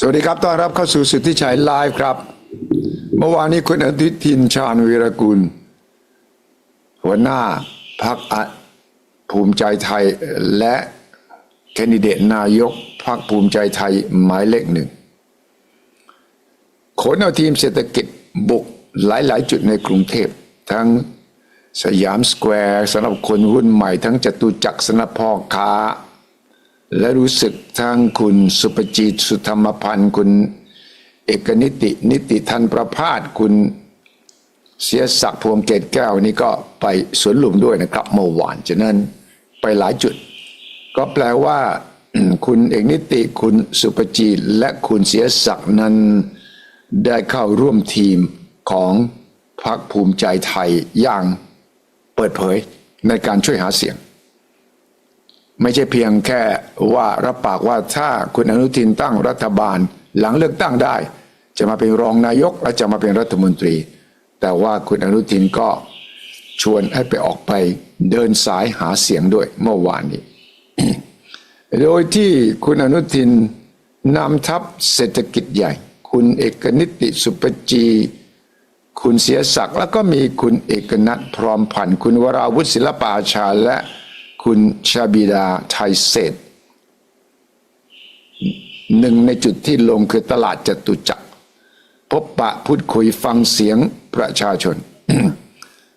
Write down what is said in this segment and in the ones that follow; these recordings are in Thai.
สวัสดีครับ ต้อนรับเข้าสู่สิทธิชัยไลฟ์ครับ เมื่อวานนี้คุณอนุทินชาญวีรกุล หัวหน้าพักภูมิใจไทยและแคนดิเดตนายกพักภูมิใจไทยหมายเลขหนึ่งขนเอาทีมเศรษฐกิจบุกหลาย ๆ จุดในกรุงเทพ ทั้งสยามสแควร์สำหรับคนรุ่นใหม่ ทั้งจตุจักรสำหรับพ่อค้า และรู้สึกทั้งคุณสุปจิตสุธรรมพันธ์คุณเอกนิติ นิติทันประพาสคุณเสียศักดิ์พวงเกตแก้วนี่ก็ไปสวนหลุมด้วยนะครับเมื่อวานฉะนั้นไปหลายจุด ก็แปลว่าคุณเอกนิติคุณสุปจิตและคุณเสียศักดิ์นั้นได้เข้าร่วมทีมของพรรคภูมิใจไทยอย่างเปิดเผยในการช่วยหาเสียง ไม่ใช่เพียงแค่ว่ารับปากว่าถ้าคุณอนุทินตั้งรัฐบาล หลังเลือกตั้งได้ จะมาเป็นรองนายกและจะมาเป็นรัฐมนตรี แต่ว่าคุณอนุทินก็ชวนให้ไปออกไปเดินสายหาเสียงด้วยเมื่อวานนี้ โดยที่คุณอนุทินนำทัพเศรษฐกิจใหญ่ คุณเอกนิติสุปจี คุณเสียศักดิ์แล้วก็มีคุณเอกนัทพร้อมพันธ์คุณวราวุฒิศิลปาชาและ คุณชาบิดาไทยเศษหนึ่งในจุดที่ลงคือตลาดจตุจักร พบปะพูดคุยฟังเสียงประชาชน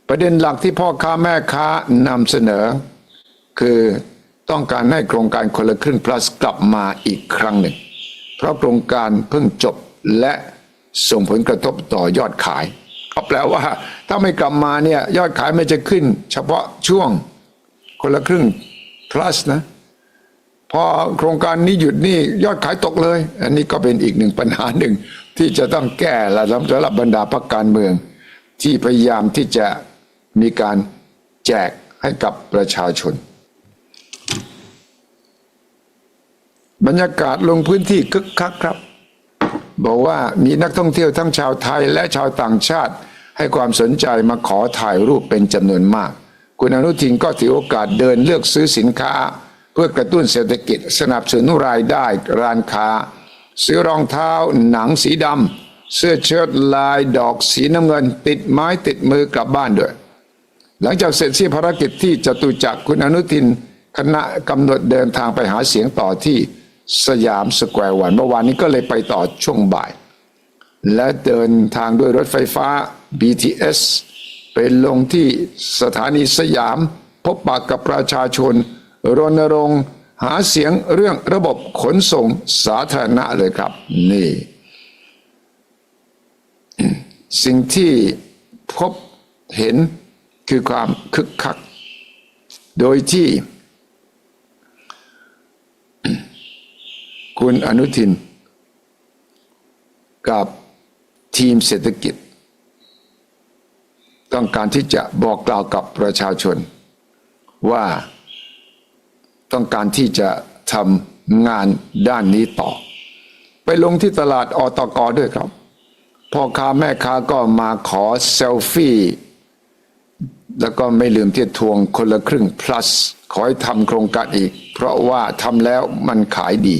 ประเด็นหลักที่พ่อค้าแม่ค้านำเสนอ คือต้องการให้โครงการคนละครึ่ง plus กลับมาอีกครั้งหนึ่ง เพราะโครงการเพิ่งจบและส่งผลกระทบต่อยอดขายก็แปลว่า ถ้าไม่กลับมาเนี่ยยอดขายมันจะขึ้น เฉพาะช่วง คนละครึ่ง plus นะพอโครงการนี้หยุดนี่ยอดขายตกเลย อันนี้ก็เป็นอีกหนึ่งปัญหาหนึ่ง ที่จะต้องแก้ละสำหรับบรรดาพรรคการเมือง ที่พยายามที่จะมีการแจกให้กับประชาชน บรรยากาศลงพื้นที่คึกคักครับ บอกว่ามีนักท่องเที่ยวทั้งชาวไทยและชาวต่างชาติ ให้ความสนใจมาขอถ่ายรูปเป็นจำนวนมาก คุณอนุทินก็ถือโอกาสเดินเลือกซื้อสินค้า เพื่อกระตุ้นเศรษฐกิจสนับสนุนรายได้ร้านค้า ซื้อรองเท้าหนังสีดำเสื้อเชิ้ตลายดอกสีน้ำเงิน ติดไม้ติดมือกลับบ้านด้วย หลังจากเสร็จสิ้นภารกิจที่จตุจักรคุณอนุทิน คณะกำหนดเดินทางไปหาเสียงต่อที่สยามสแควร์วันเมื่อวานนี้ก็เลยไปต่อช่วงบ่าย และเดินทางด้วยรถไฟฟ้า BTS ไปลงที่สถานีสยาม พบปะกับประชาชน รณรงค์หาเสียงเรื่องระบบขนส่งสาธารณะเลยครับ นี่ สิ่งที่พบเห็นคือความคึกคัก โดยที่ คุณอนุทิน กับทีมเศรษฐกิจ ต้องการที่จะบอกกล่าวกับประชาชน ว่าต้องการที่จะทำงานด้านนี้ต่อ ไปลงที่ตลาดอตกด้วยครับพ่อค้าแม่ค้าก็มาขอเซลฟี่ แล้วก็ไม่ลืมที่ทวงคนละครึ่ง plus ขอให้ทำโครงการอีก เพราะว่าทำแล้วมันขายดี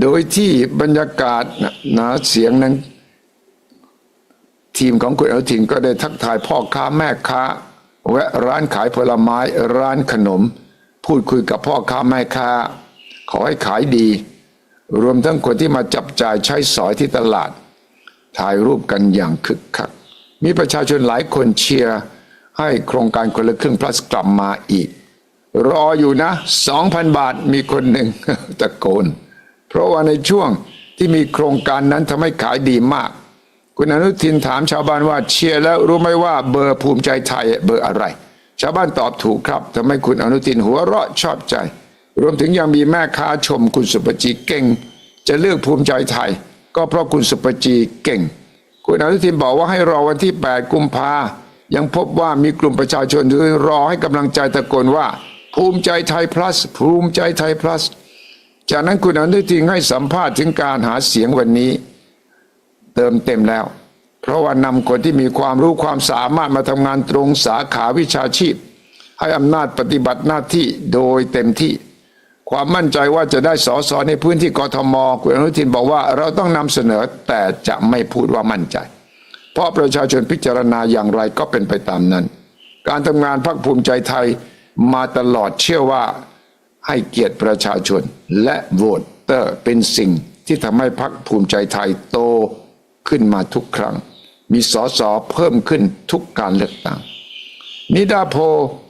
โดยที่บรรยากาศนะเสียงนั้น ทีมของคุณอนุทินก็ได้ทักทายพ่อค้าแม่ค้าแวะร้านขายผลไม้ร้านขนม พูดคุยกับพ่อค้าแม่ค้า ขอให้ขายดี รวมทั้งคนที่มาจับจ่ายใช้สอยที่ตลาด ถ่ายรูปกันอย่างคึกคัก มีประชาชนหลายคนเชียร์ให้โครงการคนละครึ่ง plus กลับมาอีก รออยู่นะ 2,000 บาทมีคนหนึ่งตะโกน เพราะว่าในช่วงที่มีโครงการนั้นทำให้ขายดีมาก คุณอนุทินถามชาวบ้านว่าเชียร์แล้วรู้ไหมว่าเบอร์ภูมิใจไทยเบอร์อะไร ชาวบ้านตอบถูกครับทำให้คุณอนุทินหัวเราะชอบใจ รวมถึงยังมีแม่ค้าชมคุณสุปจีเก่ง จะเลือกภูมิใจไทย ก็เพราะคุณสุปจีเก่ง คุณอนุทินบอกว่าให้รอวันที่ 8 กุมภายังพบว่ามีกลุ่มประชาชนที่รอให้กำลังใจตะโกนว่า ภูมิใจไทย plus ภูมิใจไทย plus จากนั้นคุณอนุทินให้สัมภาษณ์ถึงการหาเสียงวันนี้ เติมเต็มแล้ว เพราะว่านำคนที่มีความรู้ความสามารถมาทำงานตรงสาขาวิชาชีพ ให้อำนาจปฏิบัติหน้าที่โดยเต็มที่ ความมั่นใจว่าจะได้สอสอในพื้นที่กทมคุณอนุทินบอกว่าเราต้องนำเสนอแต่จะไม่พูดว่ามั่นใจ เพราะประชาชนพิจารณาอย่างไรก็เป็นไปตามนั้น การทำงานพรรคภูมิใจไทยมาตลอดเชื่อว่าให้เกียรติประชาชนและโหวตเตอร์เป็นสิ่งที่ทำให้พรรคภูมิใจไทยโต ขึ้นมาทุกครั้ง มีสอสอเพิ่มขึ้นทุกการเลือกตั้งนิดาโพ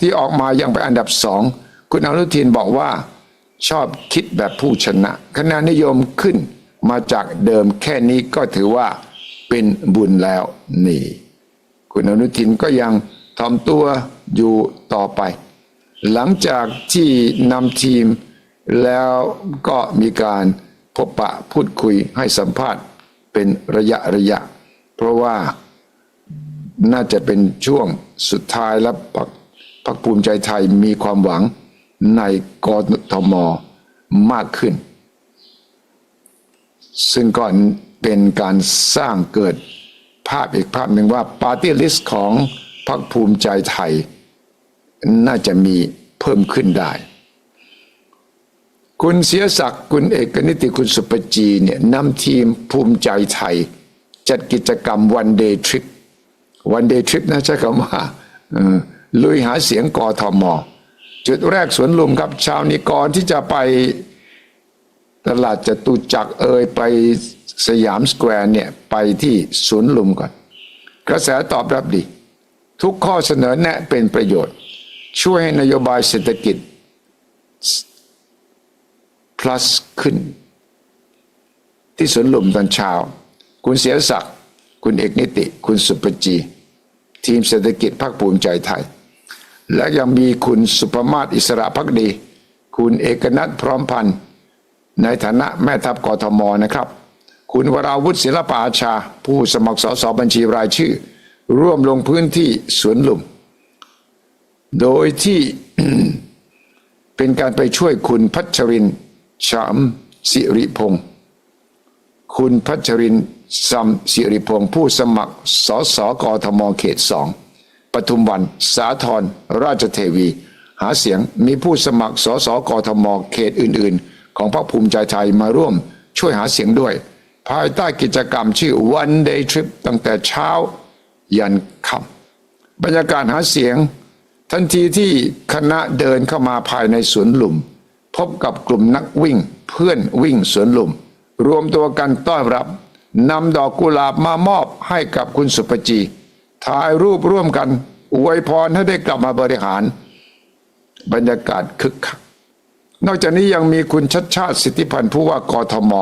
ที่ออกมายังเป็นอันดับสองคุณอนุทินบอกว่า ชอบคิดแบบผู้ชนะคะแนนนิยมขึ้นมาจากเดิมแค่นี้ก็ถือว่าเป็นบุญแล้วนี่ คุณอนุทินก็ยังทอมตัวอยู่ต่อไป หลังจากที่นำทีมแล้วก็มีการพบปะพูดคุยให้สัมภาษณ์ เป็นระยะระยะ เพราะว่าน่าจะเป็นช่วงสุดท้ายและพรรคพรรคภูมิใจไทยมีความหวังในกทมมากขึ้น ซึ่งก่อนเป็นการสร้างเกิดภาพอีกภาพหนึ่งว่าปาร์ตี้ลิสต์ของพรรคภูมิใจไทย น่าจะมีเพิ่มขึ้นได้ คุณเสียศักดิ์คุณเอกนิติคุณสุปจีเนี่ยนำทีมภูมิใจไทย จัดกิจกรรมวันเดย์ทริปวันเดย์ทริปนะใช้คำว่าเอ่อลุยหาเสียงกอทมอจุดแรกสวนลุมครับ ชาวนิกรที่จะไปตลาดจตุจักรเอยไปสยามสแควร์เนี่ยไปที่สวนลุมก่อน กระแสตอบรับดี ทุกข้อเสนอแนะเป็นประโยชน์ ช่วยให้นโยบายเศรษฐกิจ plus ขึ้น ที่สวนลุมตอนเช้า คุณเสียศักดิ์คุณเอกนิติ คุณสุปจี ทีมเศรษฐกิจพรรคภูมิใจไทย และยังมีคุณสุภมาศอิสระพักดี คุณเอกนัทพร้อมพันธ์ในฐานะแม่ทัพกทมนะครับ คุณวราวุฒิศิลปอาชา ผู้สมัครสสบัญชีรายชื่อ ร่วมลงพื้นที่สวนลุม โดยที่เป็นการไปช่วยคุณพัชริน ทร์ชามสิริพงศ์คุณพัชรินทร์ซัมสิริพงศ์ผู้สมัครสสกทมเขตสองปทุมวันสาทรราชเทวี หาเสียงมีผู้สมัครสสกทมเขตอื่น ๆ ของพรรคภูมิใจไทยมาร่วมช่วยหาเสียงด้วย ภายใต้กิจกรรมชื่อ One Day Trip ตั้งแต่เช้ายันค่ำบรรยากาศหาเสียง ทันทีที่คณะเดินเข้ามาภายในสวนหลุม พบกับกลุ่มนักวิ่ง เพื่อนวิ่งสวนลุม รวมตัวกันต้อนรับนำดอกกุหลาบมามอบให้กับคุณสุปจี ถ่ายรูปร่วมกัน อวยพรให้ได้กลับมาบริหาร บรรยากาศคึกคักนอกจากนี้ยังมีคุณชัดชาติสิทธิพันธ์ผู้ว่ากทม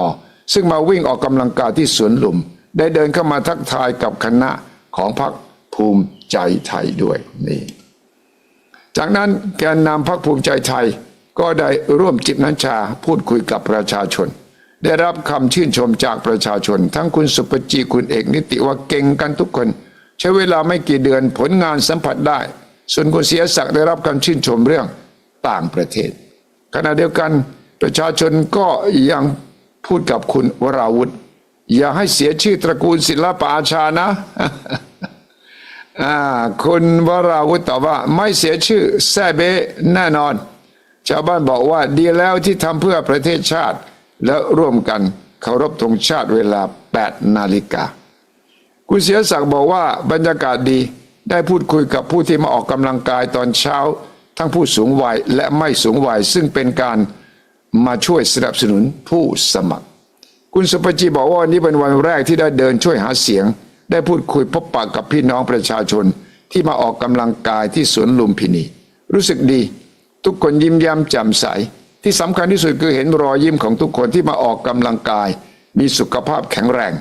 ซึ่งมาวิ่งออกกำลังกายที่สวนลุม ได้เดินเข้ามาทักทายกับคณะของพรรคภูมิใจไทยด้วยนี่ จากนั้นแกนนำพรรคภูมิใจไทย ก็ได้ร่วมจิบน้ำชาพูดคุยกับประชาชน ได้รับคำชื่นชมจากประชาชน ทั้งคุณสุปจีคุณเอกนิติว่าเก่งกันทุกคน ใช้เวลาไม่กี่เดือนผลงานสัมผัสได้ ส่วนคุณเสียศักดิ์ได้รับคำชื่นชมเรื่องต่างประเทศ ขณะเดียวกันประชาชนก็ยังพูดกับคุณวราวุธ อย่าให้เสียชื่อตระกูลศิลปอาชานะคุณวราวุธตอบว่าไม่เสียชื่อแซเบแน่นอน ชาวบ้านบอกว่าดีแล้วที่ทำเพื่อประเทศชาติ และร่วมกันเคารพธงชาติเวลา 8 นาฬิกา คุณเสียศักดิ์บอกว่าบรรยากาศดีได้พูดคุยกับผู้ที่มาออกกำลังกายตอนเช้า ทั้งผู้สูงวัยและไม่สูงวัย ซึ่งเป็นการมาช่วยสนับสนุนผู้สมัคร คุณสุปจีบอกว่านนี้เป็นวันแรกที่ได้เดินช่วยหาเสียง ได้พูดคุยพบปะกับพี่น้องประชาชนที่มาออกกำลังกายที่สวนลุมพินี รู้สึกดี ทุกคนยิ้มแย้มแจ่มใส ที่สำคัญที่สุดคือเห็นรอยยิ้มของทุกคนที่มาออกกำลังกาย มีสุขภาพแข็งแรง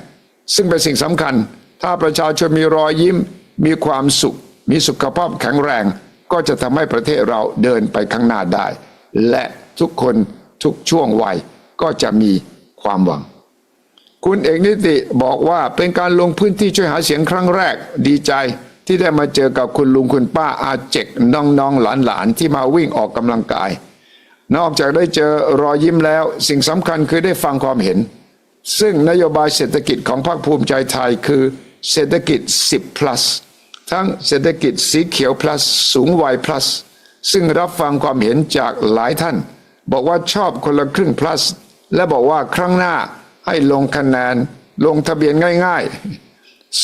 ซึ่งเป็นสิ่งสำคัญ ถ้าประชาชนมีรอยยิ้ม มีความสุข มีสุขภาพแข็งแรง ก็จะทำให้ประเทศเราเดินไปข้างหน้าได้ และทุกคนทุกช่วงวัยก็จะมีความหวัง คุณเอกนิติบอกว่าเป็นการลงพื้นที่ช่วยหาเสียงครั้งแรกดีใจ ที่ได้มาเจอกับคุณลุงคุณป้าอาเจกน้องๆหลานๆที่มาวิ่งออกกำลังกาย นอกจากได้เจอรอยยิ้มแล้ว สิ่งสำคัญคือได้ฟังความเห็น ซึ่งนโยบายเศรษฐกิจของพรรคภูมิใจไทยคือเศรษฐกิจ 10 plus ทั้งเศรษฐกิจสีเขียว plus สูงวัย plus ซึ่งรับฟังความเห็นจากหลายท่าน บอกว่าชอบคนละครึ่ง plus และบอกว่าครั้งหน้าให้ลงคะแนนลงทะเบียนง่าย ๆ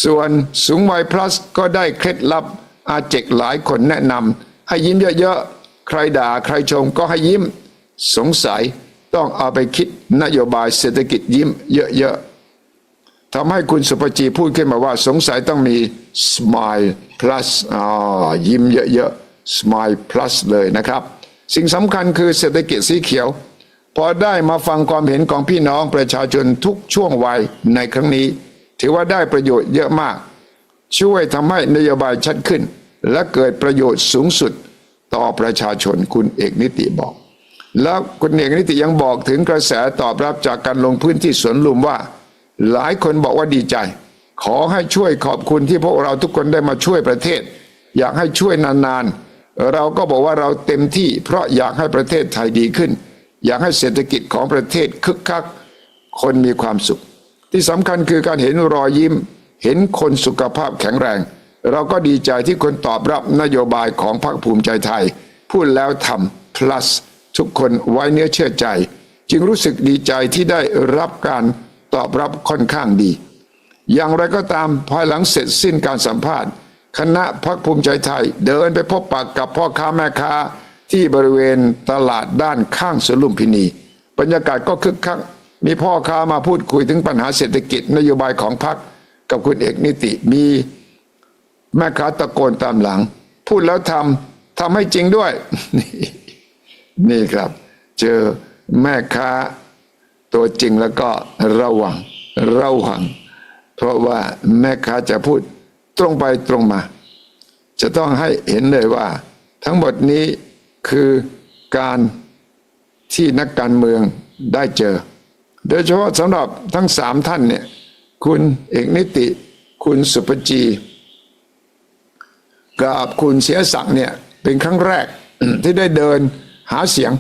ส่วนสูงวัย plus ก็ได้เคล็ดลับอาเจกหลายคนแนะนำให้ยิ้มเยอะๆ ใครด่าใครชมก็ให้ยิ้ม สงสัยต้องเอาไปคิดนโยบายเศรษฐกิจยิ้มเยอะๆทำให้คุณสุภจีพูดขึ้นมาว่าสงสัยต้องมี smile plus อ๋อยิ้มเยอะๆ smile plus เลยนะครับ สิ่งสำคัญคือเศรษฐกิจสีเขียว พอได้มาฟังความเห็นของพี่น้องประชาชนทุกช่วงวัยในครั้งนี้ ถือว่าได้ประโยชน์เยอะมาก ช่วยทำให้นโยบายชัดขึ้น และเกิดประโยชน์สูงสุดต่อประชาชนคุณเอกนิติบอก แล้วคุณเอกนิติยังบอกถึงกระแสตอบรับจากการลงพื้นที่สวนลุมว่า หลายคนบอกว่าดีใจ ขอให้ช่วยขอบคุณที่พวกเราทุกคนได้มาช่วยประเทศ อยากให้ช่วยนานๆ เราก็บอกว่าเราเต็มที่ เพราะอยากให้ประเทศไทยดีขึ้น อยากให้เศรษฐกิจของประเทศคึกคัก คนมีความสุข ที่สำคัญคือการเห็นรอยยิ้ม เห็นคนสุขภาพแข็งแรง เราก็ดีใจที่คนตอบรับนโยบายของพรรคภูมิใจไทย พูดแล้วทำ plus ทุกคนไว้เนื้อเชื่อใจ จึงรู้สึกดีใจที่ได้รับการตอบรับค่อนข้างดี อย่างไรก็ตามภายหลังเสร็จสิ้นการสัมภาษณ์ คณะพักภูมิใจไทย เดินไปพบปากกับพ่อค้าแม่ค้าที่บริเวณตลาดด้านข้างสวนลุมพินี บรรยากาศก็คึกคัก มีพ่อค้ามาพูดคุยถึงปัญหาเศรษฐกิจนโยบายของพรรคกับคุณเอกนิติมีแม่ค้าตะโกนตามหลัง พูดแล้วทำทำให้จริงด้วย นี่ครับ เจอแม่ค้าตัวจริงแล้วก็ระวังระวัง เพราะว่าแม่ค้าจะพูดตรงไปตรงมา จะต้องให้เห็นเลยว่า ทั้งหมดนี้คือการที่นักการเมืองได้เจอ โดยเฉพาะสำหรับทั้งสามท่านเนี่ย คุณเอกนิติ คุณสุปจี กับคุณเสียศักดิ์เนี่ย เป็นครั้งแรกที่ได้เดินหาเสียง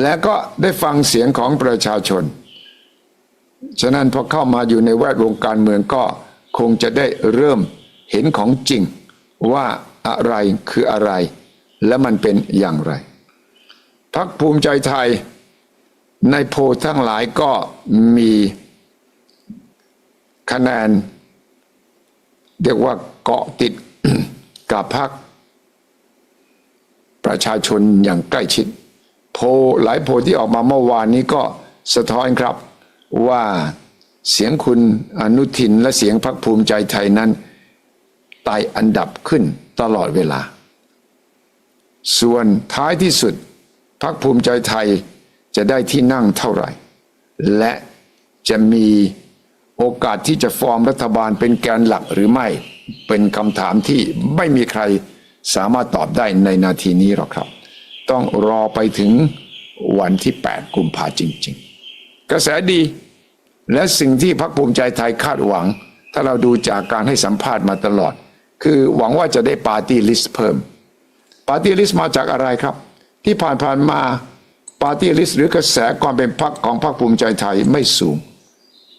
และก็ได้ฟังเสียงของประชาชน ฉะนั้นพอเข้ามาอยู่ในแวดวงการเมืองก็คงจะได้เริ่มเห็นของจริงว่าอะไรคืออะไร และมันเป็นอย่างไรพักภูมิใจไทย ในโพลทั้งหลายก็มีคะแนน เรียกว่าเกาะติดกับพักประชาชนอย่างใกล้ชิด โพลหลายโพลที่ออกมาเมื่อวานนี้ก็สะท้อนครับว่าเสียงคุณอนุทินและเสียงพักภูมิใจไทยนั้นไต่อันดับขึ้นตลอดเวลา ส่วนท้ายที่สุดพักภูมิใจไทย จะได้ที่นั่งเท่าไหร่ และจะมีโอกาสที่จะฟอร์มรัฐบาลเป็นแกนหลักหรือไม่ เป็นคำถามที่ไม่มีใครสามารถตอบได้ในนาทีนี้หรอกครับ ต้องรอไปถึงวันที่ 8 กุมภาจริง ๆ กระแสดีและสิ่งที่พรรคภูมิใจไทยคาดหวัง ถ้าเราดูจากการให้สัมภาษณ์มาตลอด คือหวังว่าจะได้ปาร์ตี้ลิสต์เพิ่ม ปาร์ตี้ลิสต์มาจากอะไรครับ ที่ผ่านๆมา ปาร์ตี้ลิสต์หรือกระแสความเป็นพรรคของพรรคภูมิใจไทยไม่สูง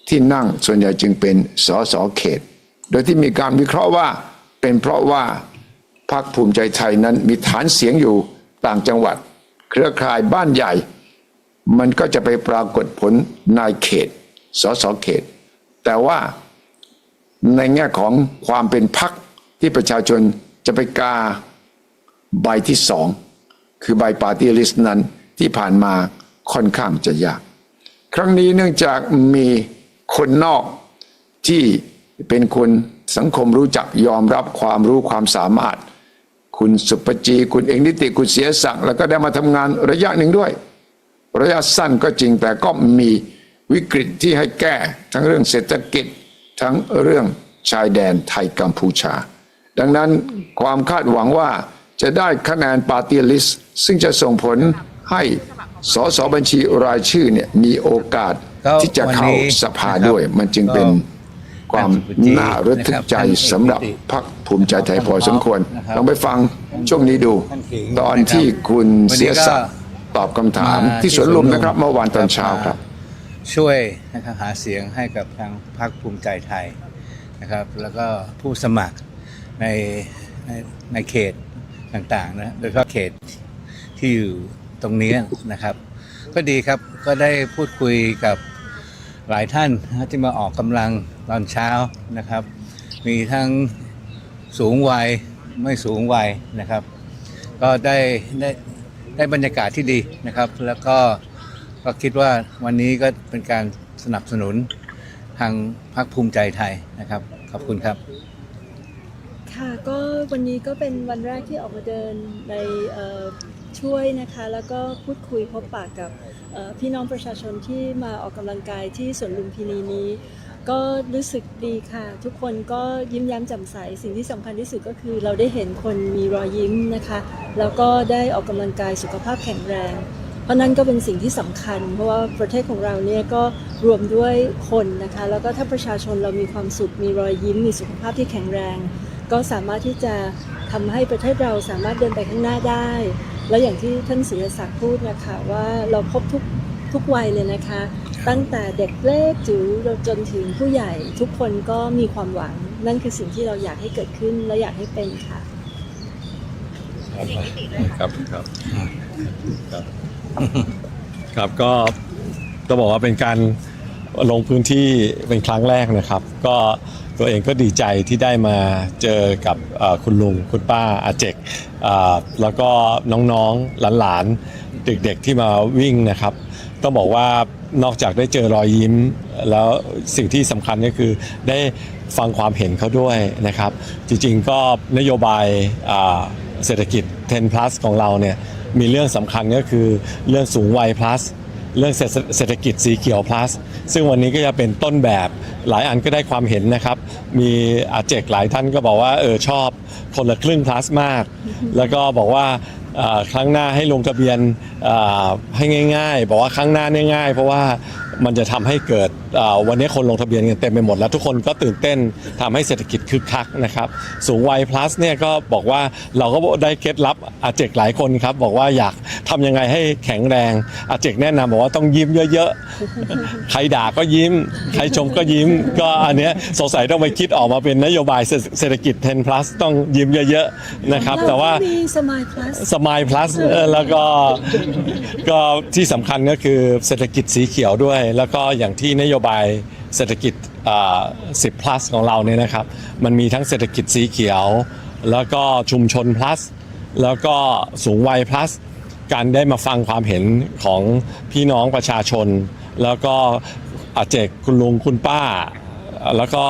ที่นั่งส่วนใหญ่จึงเป็นสสเขต โดยที่มีการวิเคราะห์ว่าเป็นเพราะว่าพรรคภูมิใจไทยนั้นมีฐานเสียงอยู่ต่างจังหวัด เครือข่ายบ้านใหญ่ มันก็จะไปปรากฏผลนายเขตสสเขต แต่ว่าในแง่ของความเป็นพรรคที่ประชาชนจะไปกาใบที่สองคือใบปาร์ตี้ลิสต์นั้น ที่ผ่านมาค่อนข้างจะยาก ครั้งนี้เนื่องจากมีคนนอกที่เป็นคนสังคมรู้จักยอมรับความรู้ความสามารถ คุณสุปจี คุณเองนิติคุณเสียสั่งแล้วก็ได้มาทำงานระยะหนึ่งด้วย ระยะสั้นก็จริงแต่ก็มีวิกฤตที่ให้แก้ทั้งเรื่องเศรษฐกิจทั้งเรื่องชายแดนไทยกัมพูชา ดังนั้นความคาดหวังว่าจะได้คะแนนปาร์ตี้ลิสต์ซึ่งจะส่งผล ให้สสบัญชีรายชื่อเนี่ยมีโอกาสก็ที่จะเข้าวันนี้สภาด้วย มันจึงเป็นก็ความท่านสุภจีน่าระทึกใจนะครับสำหรับท่านเอกพรรคภูมิใจไทยพอสมควรนะครับลองไปฟังช่วงนี้ดูท่านขิงตอนที่คุณวันนี้เสียศักก็ดิ์ตอบคำถามมาที่สวนลุมนะครับที่สวนลุมเมื่อวานตอนเช้าครับ ช่วยนะครับหาเสียงให้กับทางพรรคภูมิใจไทยนะครับ แล้วก็ผู้สมัครในในในเขตต่างๆนะโดยเฉพาะเขตที่อยู่ ตรงนี้นะครับ ก็ดีครับก็ได้พูดคุยกับหลายท่านที่มาออกกำลังตอนเช้านะครับ มีทั้งสูงวัยไม่สูงวัยนะครับ ก็ได้ได้ได้บรรยากาศที่ดีนะครับ แล้วก็ก็คิดว่าวันนี้ก็เป็นการสนับสนุนทางพรรคภูมิใจไทยนะครับ ขอบคุณครับ ค่ะก็วันนี้ก็เป็นวันแรกที่ออกมาเดินใน ช่วยนะคะ แล้วก็พูดคุยพบปะกับพี่น้องประชาชนที่มาออกกำลังกายที่สวนลุมพินีนี้ ก็รู้สึกดีค่ะ ทุกคนก็ยิ้มแย้มแจ่มใส สิ่งที่สำคัญที่สุดก็คือ เราได้เห็นคนมีรอยยิ้มนะคะ แล้วก็ได้ออกกำลังกายสุขภาพแข็งแรง เพราะนั่นก็เป็นสิ่งที่สำคัญ เพราะว่าประเทศของเราเนี่ยก็รวมด้วยคนนะคะ แล้วก็ถ้าประชาชนเรามีความสุข มีรอยยิ้ม มีสุขภาพที่แข็งแรง ก็สามารถที่จะทำให้ประเทศเราสามารถเดินไปข้างหน้าได้ แล้วอย่างที่ท่านศิรศักดิ์พูดนะคะว่าเราพบทุกทุกวัยเลยนะคะ ตั้งแต่เด็กเล็กจนจนถึงผู้ใหญ่ทุกคนก็มีความหวัง นั่นคือสิ่งที่เราอยากให้เกิดขึ้นและอยากให้เป็นค่ะครับครับครับครับก็ต้องบอกว่าเป็นการลงพื้นที่เป็นครั้งแรกนะครับ ก็ ตัวเองก็ดีใจที่ได้มาเจอกับคุณลุงคุณป้าอาเจกแล้วก็น้องๆหลานๆ เด็กๆที่มาวิ่งนะครับ ต้องบอกว่านอกจากได้เจอรอยยิ้ม แล้วสิ่งที่สำคัญก็คือได้ฟังความเห็นเขาด้วยนะครับ จริงๆก็นโยบายเศรษฐกิจ 10 plus ของเราเนี่ยมีเรื่องสำคัญก็คือเรื่องสูงวัย plus เรื่องเศรษฐกิจสีเขียว plus ซึ่งวันนี้ก็จะเป็นต้นแบบหลายอันก็ได้ความเห็นนะครับ มีอาเจกหลายท่านก็บอกว่าเออชอบคนละครึ่ง plus มาก แล้วก็บอกว่าครั้งหน้าให้ลงทะเบียนให้ง่าย ๆ บอกว่าครั้งหน้าง่าย เพราะว่า มันจะทำให้เกิดอ่าวันนี้คนลงทะเบียนกันเต็มไปหมดแล้วทุกคนก็ตื่นเต้นทำให้เศรษฐกิจคึกคักนะครับสูงวัย plus เนี่ยก็บอกว่าเราก็ได้เคล็ดลับอาเจกหลายคนครับบอกว่าอยากทำยังไงให้แข็งแรงอาเจกแนะนำบอกว่าต้องยิ้มเยอะๆ ใครด่าก็ยิ้ม ใครชมก็ยิ้ม ก็อันเนี้ยสงสัยต้องไปคิดออกมาเป็นนโยบายเศรษเศรษฐกิจ 10 plus ต้องยิ้มเยอะๆนะครับแต่ว่ามีสมายพลัสสมาย plus เอ่อแล้วก็ก็ที่สำคัญก็คือเศรษฐกิจสีเขียวด้วยแล้วก็อย่างที่นโยบายเศรษฐกิจ 10 plus ของเราเนี่ยนะครับ มันมีทั้งเศรษฐกิจสีเขียว แล้วก็ชุมชน plus แล้วก็สูงวัย plus การได้มาฟังความเห็นของพี่น้องประชาชน แล้วก็อาเจกคุณลุงคุณป้า แล้วก็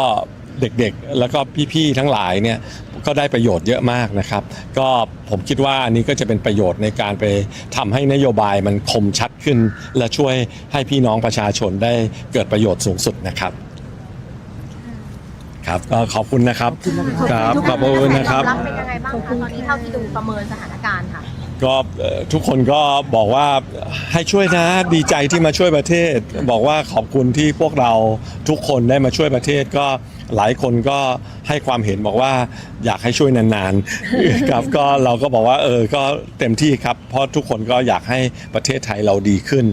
เด็กๆ แล้วก็พี่ๆ ทั้งหลายเนี่ย ก็ได้ประโยชน์เยอะมากนะครับ ก็ผมคิดว่าอันนี้ก็จะเป็นประโยชน์ในการไปทำให้นโยบายมันคมชัดขึ้น และช่วยให้พี่น้องประชาชนได้เกิดประโยชน์สูงสุดนะครับครับก็ขอบคุณนะครับครับขอบคุณนะครับรับเป็นยังไงบ้างคะตอนนี้เท่าที่ดูประเมินสถานการณ์ค่ะ ก็ทุกคนก็บอกว่าให้ช่วยนะดีใจที่มาช่วยประเทศ บอกว่าขอบคุณที่พวกเราทุกคนได้มาช่วยประเทศก็หลายคนก็ให้ความเห็นบอกว่าอยากให้ช่วยนานๆครับก็เราก็บอกว่าเออก็เต็มที่ครับ เพราะทุกคนก็อยากให้ประเทศไทยเราดีขึ้น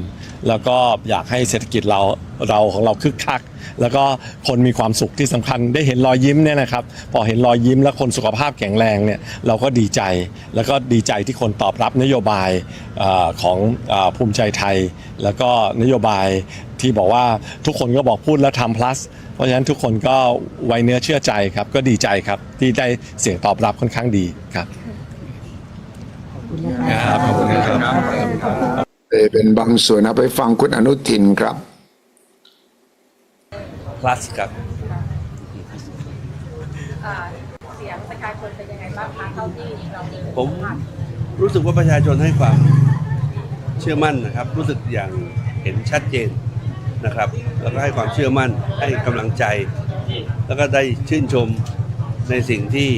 แล้วก็อยากให้เศรษฐกิจเราเราของเราคึกคัก แล้วก็คนมีความสุขที่สำคัญได้เห็นรอยยิ้มเนี่ยนะครับ พอเห็นรอยยิ้มแล้วคนสุขภาพแข็งแรงเนี่ยเราก็ดีใจ แล้วก็ดีใจที่คนตอบรับนโยบายอของอภูมิใจไทย แล้วก็นโยบายที่บอกว่าทุกคนก็บอกพูดแล้วทำ plus เพราะฉะนั้นทุกคนก็ไวเนื้อเชื่อใจครับ ก็ดีใจครับที่ได้เสียงตอบรับค่อนข้างดีครับครับขอบคุณครับ เอ่อเป็นบางส่วนนะไปฟังคุณอนุทินครับ plus ครับเสียงประชาชนเป็นยังไงบ้างคะเท่าที่เรามีผมรู้สึกว่าประชาชนให้ความเชื่อมั่นนะครับ รู้สึกอย่างเห็นชัดเจนนะครับแล้วก็ให้ความเชื่อมั่นให้กำลังใจ แล้วก็ได้ชื่นชมในสิ่งที่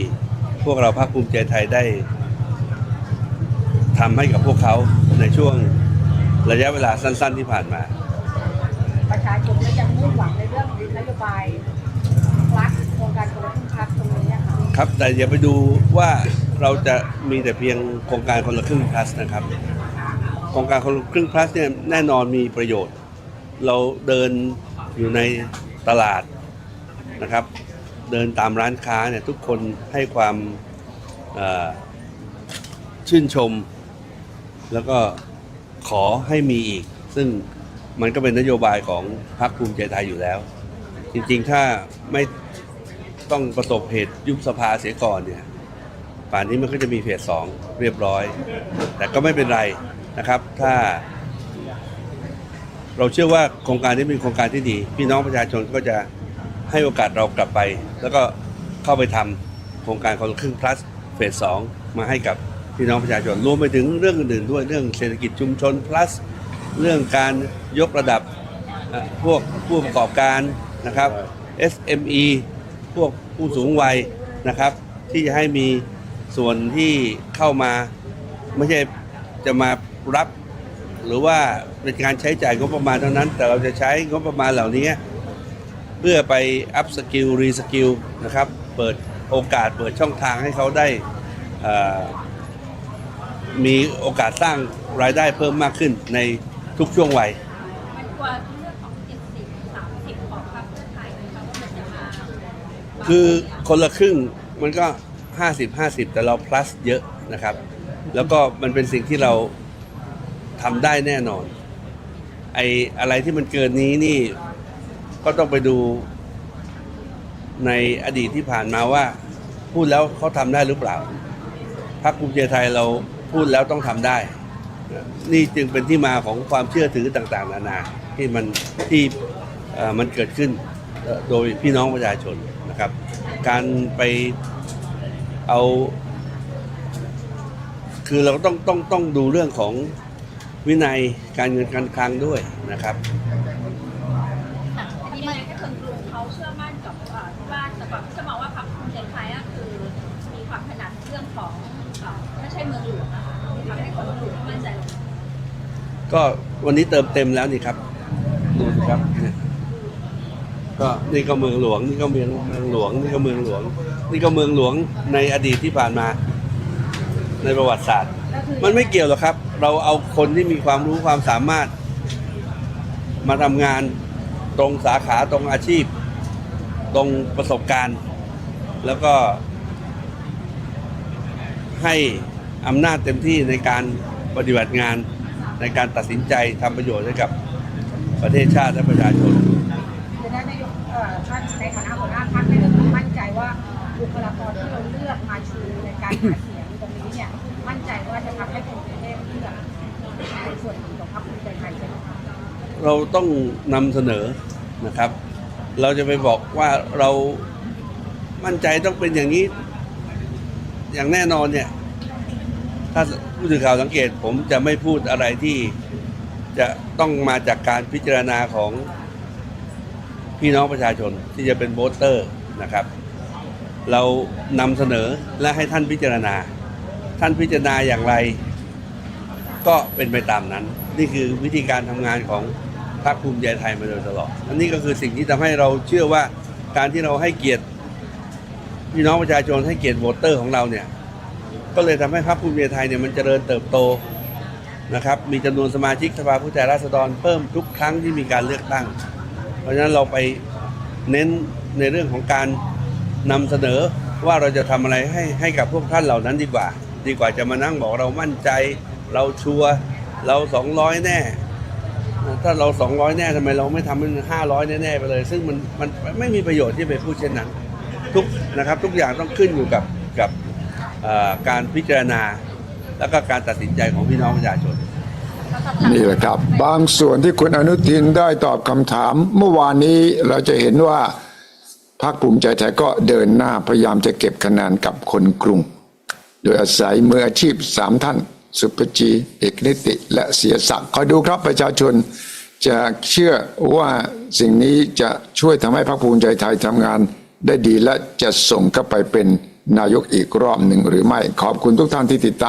พวกเราภาคภูมิใจไทยได้ทำให้กับพวกเขาในช่วง ระยะเวลาสั้น ๆที่ผ่านมา ประชาชนก็ยังมุ่งหวังในเรื่องนโยบายรัฐโครงการคนละครึ่งพักตรงนี้อะค่ะครับ แต่อย่าไปดูว่าเราจะมีแต่เพียงโครงการคนละครึ่ง plus นะครับ โครงการคนละครึ่ง plus เนี่ยแน่นอนมีประโยชน์ เราเดินอยู่ในตลาดนะครับ เดินตามร้านค้าเนี่ยทุกคนให้ความเอ่อชื่นชม แล้วก็ ขอให้มีอีก ซึ่งมันก็เป็นนโยบายของพรรคภูมิใจไทยอยู่แล้ว จริงๆ ถ้าไม่ต้องประสบเหตุยุบสภาเสียก่อนเนี่ย ป่านนี้มันก็จะมีเฟสสองเรียบร้อย แต่ก็ไม่เป็นไรนะครับ ถ้า เราเชื่อว่าโครงการนี้เป็นโครงการที่ดี พี่น้องประชาชนก็จะให้โอกาสเรากลับไป แล้วก็เข้าไปทำโครงการคนละครึ่ง plus เฟสสองมาให้กับ พี่น้องประชาชนรวมไปถึงเรื่องอื่นๆด้วยเรื่องเศรษฐกิจชุมชน plus เรื่องการยกระดับพวกผู้ประกอบการนะครับ SME พวกผู้สูงวัยนะครับ ที่จะให้มีส่วนที่เข้ามาไม่ใช่จะมารับหรือว่าเป็นการใช้จ่ายงบประมาณเท่านั้น แต่เราจะใช้งบประมาณเหล่านี้ เพื่อไปอัพสกิลรีสกิลนะครับ เปิดโอกาสเปิดช่องทางให้เขาได้อ่อ มีโอกาสสร้างรายได้เพิ่มมากขึ้นในทุกช่วงวัย มันกว่าเรื่องของ70 30ของพรรคเพื่อไทยนะคะว่ามันจะมาคือคนละครึ่งมันก็ 50 50 แต่เรา plus เยอะนะครับ แล้วก็มันเป็นสิ่งที่เราทำได้แน่นอน ไอ้อะไรที่มันเกินนี้นี่ก็ต้องไปดูในอดีตที่ผ่านมาว่า พูดแล้วเขาทำได้หรือเปล่าพรรคภูมิใจไทยเรา พูดแล้วต้องทำได้ นี่จึงเป็นที่มาของความเชื่อถือต่างๆ นานาที่มันที่อ่อมันเกิดขึ้นโดยพี่น้องประชาชนนะครับ การไปเอา คือเราต้องต้องต้องดูเรื่องของวินัยการเงินการคลังด้วยนะครับ ก็วันนี้เติมเต็มแล้วนี่ครับ ดูสิครับเนี่ยก็นี่ก็เมืองหลวง นี่ก็เมืองเมืองหลวง นี่ก็เมืองหลวง นี่ก็เมืองหลวงในอดีตที่ผ่านมา ในประวัติศาสตร์ มันไม่เกี่ยวหรอกครับ เราเอาคนที่มีความรู้ความสามารถ มาทำงานตรงสาขาตรงอาชีพ ตรงประสบการณ์ แล้วก็ ให้อำนาจเต็มที่ในการปฏิบัติงาน ในการตัดสินใจทำประโยชน์ให้กับประเทศชาติและประชาชน จะได้นายกเอ่อท่านในฐานะหัวหน้าพรรคได้มั่นใจว่าบุคลากรที่เราเลือกมาชูในการหาเสียงตรงนี้เนี่ยมั่นใจว่าจะทำให้คนกรุงเทพเลือกในส่วนของพรรคภูมิใจไทยใช่ไหมคะเราต้องนำเสนอนะครับ เราจะไปบอกว่าเรามั่นใจต้องเป็นอย่างนี้ อย่างแน่นอนเนี่ย ถ้าผู้สื่อข่าวสังเกตผมจะไม่พูดอะไรที่จะต้องมาจากการพิจารณาของพี่น้องประชาชนที่จะเป็นโวตเตอร์นะครับ เรานำเสนอและให้ท่านพิจารณา ท่านพิจารณาอย่างไร ก็เป็นไปตามนั้น นี่คือวิธีการทำงานของพรรคภูมิใจไทยมาโดยตลอดอันนี้ก็คือสิ่งที่ทำให้เราเชื่อว่าการที่เราให้เกียรติพี่น้องประชาชนให้เกียรติโหวตเตอร์ของเราเนี่ย ก็เลยทำให้พรรคภูมิใจไทยเนี่ยมันเจริญเติบโตนะครับ มีจำนวนสมาชิกสภาผู้แทนราษฎรเพิ่มทุกครั้งที่มีการเลือกตั้ง เพราะฉะนั้นเราไปเน้นในเรื่องของการนำเสนอว่าเราจะทำอะไรให้ให้กับพวกท่านเหล่านั้นดีกว่า ดีกว่าจะมานั่งบอกเรามั่นใจ เราชัวร์เราสองร้อยแน่ ถ้าเราสองร้อยแน่ทำไมเราไม่ทำเป็นห้าร้อยแน่ๆไปเลย ซึ่งมันมันไม่มีประโยชน์ที่ไปพูดเช่นนั้น ทุกนะครับทุกอย่างต้องขึ้นอยู่กับ การพิจารณา แล้วก็การตัดสินใจของพี่น้องประชาชนนี่แหละครับ บางส่วนที่คุณอนุทินได้ตอบคำถาม เมื่อวานนี้เราจะเห็นว่าพรรคภูมิใจไทยก็เดินหน้าพยายามจะเก็บคะแนนกับคนกรุง โดยอาศัยมืออาชีพสามท่าน สุปจีเอกนิติ และเสียศักต์คอยดูครับประชาชนจะเชื่อว่าสิ่งนี้จะช่วยทำให้พรรคภูมิใจไทยทำงานได้ดีและจะส่งเข้าไปเป็น นายกอีกรอบหนึ่งหรือไม่ ขอบคุณทุกท่านที่ติดตาม